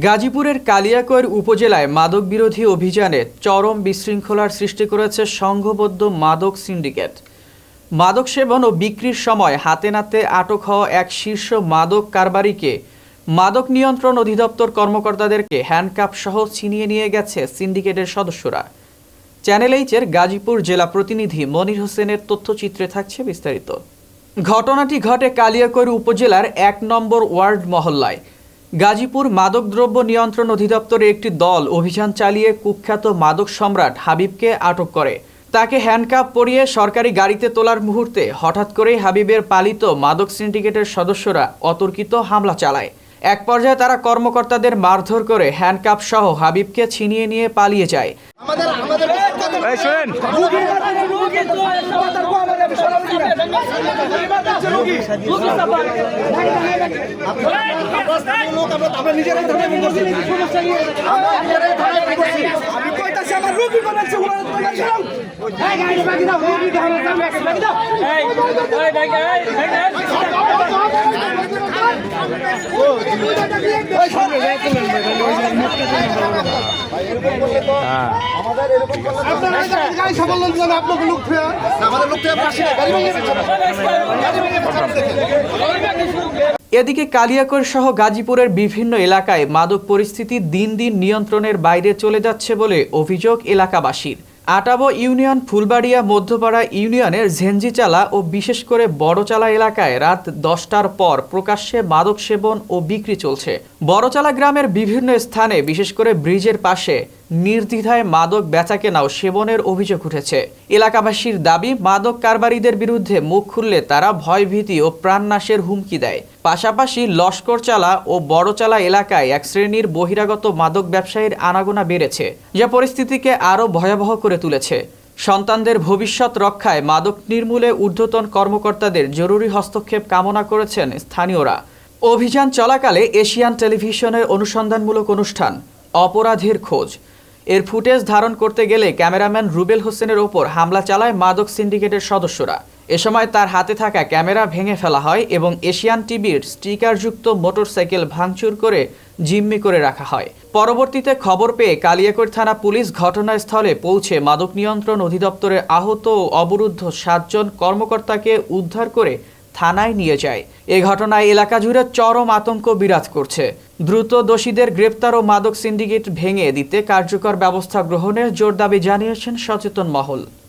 গাজীপুরের কালিয়াকৈর উপজেলায় মাদক বিরোধী অভিযানে চরম বিশৃঙ্খলার সৃষ্টি করেছে সংঘবদ্ধ মাদক সিন্ডিকেট। মাদক সেবন ও বিক্রির সময় হাতে নাতে আটক হওয়া এক শীর্ষ মাদক কারবারিকে মাদক নিয়ন্ত্রণ অধিদপ্তর কর্মকর্তাদেরকে হ্যান্ডকাপ সহ ছিনিয়ে নিয়ে গেছে সিন্ডিকেটের সদস্যরা। চ্যানেল এইচের গাজীপুর জেলা প্রতিনিধি মনির হোসেনের তথ্যচিত্রে থাকছে বিস্তারিত। ঘটনাটি ঘটে কালিয়াকৈর উপজেলার এক নম্বর ওয়ার্ড মহল্লায়। গাজীপুর মাদকদ্রব্য নিয়ন্ত্রণ অধিদপ্তরের একটি দল অভিযান চালিয়ে কুখ্যাত মাদক সম্রাট হাবিবকে আটক করে তাকে হ্যান্ডকাপ পরিয়ে সরকারি গাড়িতে তোলার মুহূর্তে হঠাৎ করেই হাবিবের পালিত মাদক সিন্ডিকেটের সদস্যরা অতর্কিত হামলা চালায় এক পর্যায়ে তারা কর্মকর্তাদের মারধর করে হ্যান্ডকাপ সহ হাবিবকে ছিনিয়ে নিয়ে পালিয়ে যায় আমাদের এই লোক আমরা আমরা নিজেরাই ধরে করছি আমরা নিজেরাই ধরে করছি আমি কইতাছি আমার রোগী বানাচ্ছে ওরা তো বলছিলাম এই গাড়ি বাকি দাও রোগী দাও বাকি দাও আপনারা গাড়ি ভাই লোক এদিকে কালিয়াকৈর সহ গাজীপুরের বিভিন্ন এলাকায় মাদক পরিস্থিতি দিন দিন নিয়ন্ত্রণের বাইরে চলে যাচ্ছে বলে অভিযোগ এলাকাবাসীর। আটাবো ইউনিয়ন ফুলবাড়িয়া মধ্যপাড়া ইউনিয়নের ঝেঞ্জিচালা ও বিশেষ করে বড়চালা এলাকায় রাত দশটার পর প্রকাশ্যে মাদক সেবন ও বিক্রি চলছে। বড়চালা গ্রামের বিভিন্ন স্থানে, বিশেষ করে ব্রিজের পাশে নির্দ্বিধায় মাদক বেচাকেনা ও সেবনের অভিযোগ উঠেছে। এলাকাবাসীর দাবি, মাদক কারবারিদের বিরুদ্ধে মুখ খুললে তারা ভয়ভীতি ও প্রাণনাশের হুমকি দেয়। পাশাপাশি লস্করচালা ও বড়চালা এলাকায় এক শ্রেণির বহিরাগত মাদক ব্যবসায়ীর আনাগোনা বেড়েছে, যা পরিস্থিতিকে আরও ভয়াবহ করে তুলেছে। সন্তানদের ভবিষ্যৎ রক্ষায় মাদক নির্মূলে ঊর্ধ্বতন কর্মকর্তাদের জরুরি হস্তক্ষেপ কামনা করেছেন স্থানীয়রা। অভিযান চলাকালে এশিয়ান টেলিভিশনের অনুসন্ধানমূলক অনুষ্ঠান, অপরাধের খোঁজ। এর ফুটেজ ধারণ করতে গেলে ক্যামেরাম্যান রুবেল হোসেনের ওপর হামলা চালায় মাদক সিন্ডিকেটের সদস্যরা। এ সময় তার হাতে থাকা ক্যামেরা ভেঙে ফেলা হয় এবং এশিয়ান টিভির স্টিকারযুক্ত মোটরসাইকেল ভাঙচুর করে জিম্মি করে রাখা হয়। পরবর্তীতে খবর পেয়ে কালিয়াকৈর থানা পুলিশ ঘটনাস্থলে পৌঁছে মাদক নিয়ন্ত্রণ অধিদপ্তরে আহত ও অবরুদ্ধ সাতজন কর্মকর্তাকে উদ্ধার করে থানায় নিয়ে যায়। এ ঘটনায় এলাকা জুড়ে চরম আতঙ্ক বিরাজ করছে। দ্রুত দোষীদের গ্রেপ্তার ও মাদক সিন্ডিকেট ভেঙে দিতে কার্যকর ব্যবস্থা গ্রহণের জোর দাবি জানিয়েছেন সচেতন মহল।